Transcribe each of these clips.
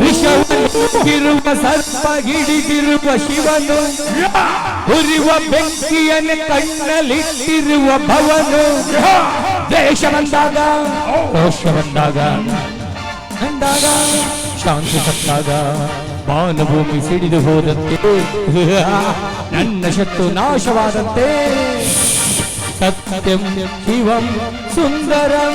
ವಿಷವಿರುವ ಸರ್ಪ ಹಿಡಿದಿರುವ ಶಿವನು ಉರಿವ ಬೆಂಕಿಯನ್ನು ಕಣ್ಣಲ್ಲಿಟ್ಟಿರುವ ಭವನು. ದೇಶ ಬಂದಾಗ ದೋಷ ಬಂದಾಗ ಅಂದಾಗ ಶಾಂತಿ ಸತ್ತಾಗ ಮಾನಭೂಮಿ ಸಿಡಿದು ಹೋದಂತೆ. ನನ್ನ ಶತ್ರು ನಾಶವಾದಂತೆ. ಸತ್ಯಂ ಶಿವಂ ಸುಂದರಂ.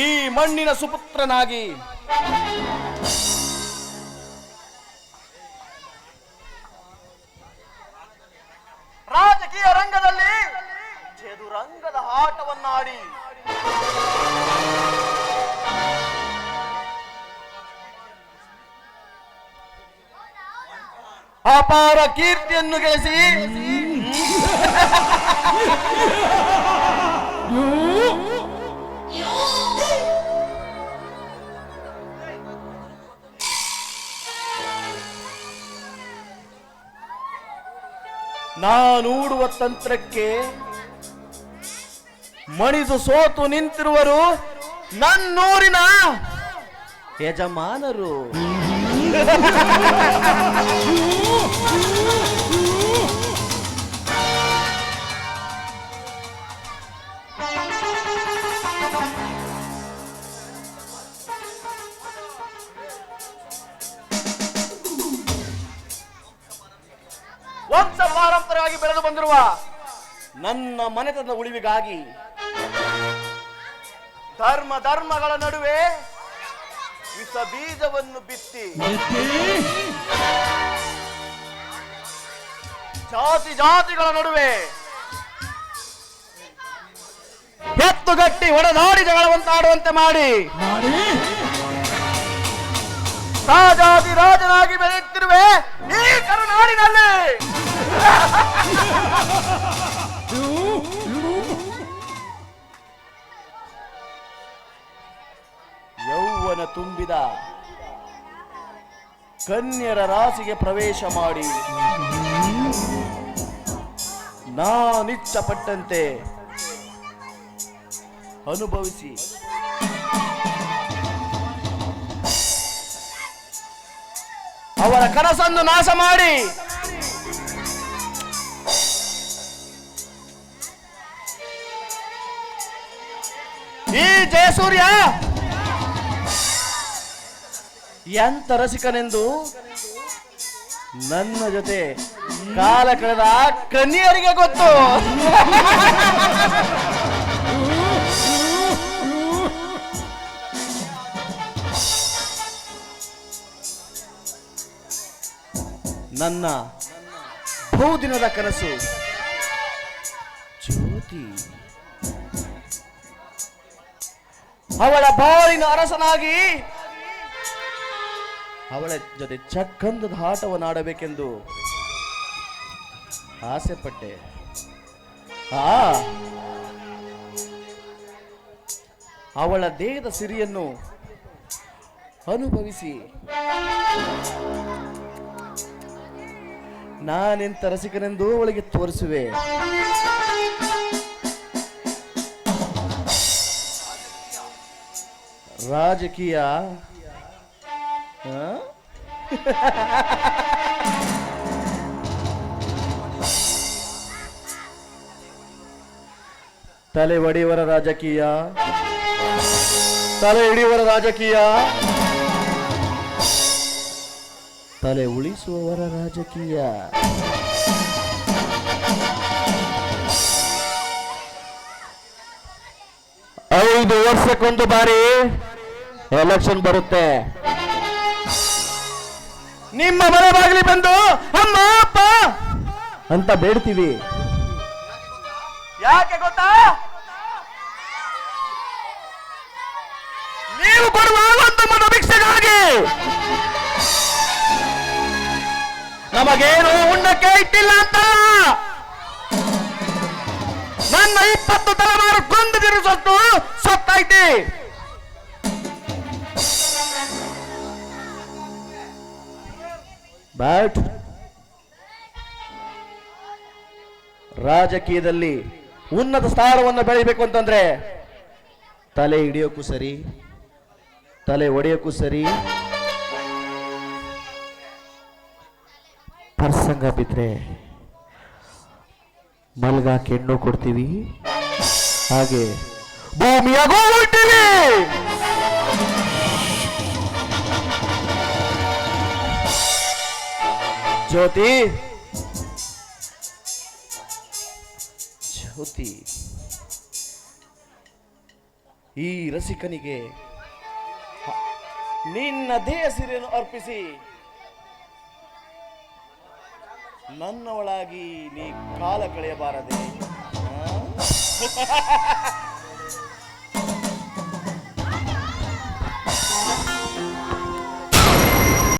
ಈ ಮಣ್ಣಿನ ಸುಪುತ್ರನಾಗಿ. ರಾಜಕೀಯ ರಂಗದಲ್ಲಿ ಚದುರಂಗದ ಆಟವನ್ನಾಡಿ. ಅಪಾರ ಕೀರ್ತಿಯನ್ನು ಗಳಿಸಿ. ನಾನೂಡುವ ತಂತ್ರಕ್ಕೆ ಮಣಿದು ಸೋತು ನಿಂತಿರುವರು ನನ್ನೂರಿನ ಯಜಮಾನರು. ಪಾರಂಪರ್ಯವಾಗಿ ಬೆಳೆದು ಬಂದಿರುವ ನನ್ನ ಮನೆತನದ ಉಳಿವಿಗಾಗಿ ಧರ್ಮ ಧರ್ಮಗಳ ನಡುವೆ ವಿಷ ಬೀಜವನ್ನು ಬಿತ್ತಿ ಜಾತಿ ಜಾತಿಗಳ ನಡುವೆ ಎತ್ತುಗಟ್ಟಿ ಒಡೆದಾಡಿ ಜಗಳವಂತಾಡುವಂತೆ ಮಾಡಿ ರಾಜಾದಿ ರಾಜನಾಗಿ ಬೆಳೆಯುತ್ತಿರುವೆ ಕನ್ಯರ ರಾಶಿಗೆ ಪ್ರವೇಶ ಮಾಡಿ. ನಾನಿಚ್ಛಪಟ್ಟಂತೆ ಅನುಭವಿಸಿ. ಅವರ ಕನಸನ್ನು ನಾಶ ಮಾಡಿ. ಈ ಜಯಸೂರ್ಯ ಎಂತ ರಸಿಕನೆಂದು ನನ್ನ ಜೊತೆ ಕಾಲ ಕಳೆದ ಕನ್ನಿಯರಿಗೆ ಗೊತ್ತು. ನನ್ನ ಬಹುದಿನದ ಕನಸು. ಜ್ಯೋತಿ. ಅವಳ ಬಾಳಿನ ಅರಸನಾಗಿ ಅವಳ ಜೊತೆ ಚಕ್ಕಂದದ ಆಟವನ್ನಾಡಬೇಕೆಂದು ಆಸೆ ಪಟ್ಟೆ ಆ, ಅವಳ ದೇಹದ ಸಿರಿಯನ್ನು ಅನುಭವಿಸಿ ನಾನೆಂತ ರಸಿಕನೆಂದು ಅವಳಿಗೆ ತೋರಿಸುವೆ ರಾಜಕೀಯ? ತಲೆ ಒಡೆಯುವರ ರಾಜಕೀಯ. ತಲೆ ಹಿಡಿಯುವರ ರಾಜಕೀಯ. ತಲೆ ಉಳಿಸುವವರ ರಾಜಕೀಯ. ಐದು ವರ್ಷಕ್ಕೊಂದು ಬಾರಿ ಎಲೆಕ್ಷನ್ ಬರುತ್ತೆ. ನಿಮ್ಮ ಮನೆ ಬಾಗಿಲಿ ಬಂದು ಅಮ್ಮ ಅಪ್ಪ! ಅಂತ ಬೇಡ್ತೀವಿ. ಯಾಕೆ ಗೊತ್ತಾ? ನೀವು ಕೊಡುವ ಒಂದು ಮನ ಭಿಕ್ಷೆಗಾಗಿ ನಮಗೇನು ಉಣ್ಣಕ್ಕೆ ಇಟ್ಟಿಲ್ಲ ಅಂತ. ನನ್ನ ಇಪ್ಪತ್ತು ತಲೆಮಾರು ಕೊಂದಿದಿರು ಸೊತ್ತು ಸತ್ತೈತಿ ಬಟ್ ರಾಜಕೀಯದಲ್ಲಿ ಉನ್ನತ ಸ್ಥಾನವನ್ನು ಬೆಳಿಬೇಕು ಅಂತಂದ್ರೆ ತಲೆ ಹಿಡಿಯೋಕ್ಕೂ ಸರಿ, ತಲೆ ಒಡೆಯೋಕ್ಕೂ ಸರಿ, ಪ್ರಸಂಗ ಬಿದ್ರೆ ಮಲ್ಗಾಕ್ ಹೆಣ್ಣು ಕೊಡ್ತೀವಿ. ಹಾಗೆ ಭೂಮಿಯಾಗೂ ಹೊಂಟಿವಿ ಜ್ಯೋತಿ. ಜ್ಯೋತಿ. ಈ ರಸಿಕನಿಗೆ ನಿನ್ನ ದೇಹ ಸಿರಿಯನ್ನು ಅರ್ಪಿಸಿ. ನನ್ನವಳಾಗಿ ನೀ ಕಾಲ ಕಳೆಯಬಾರದೆ?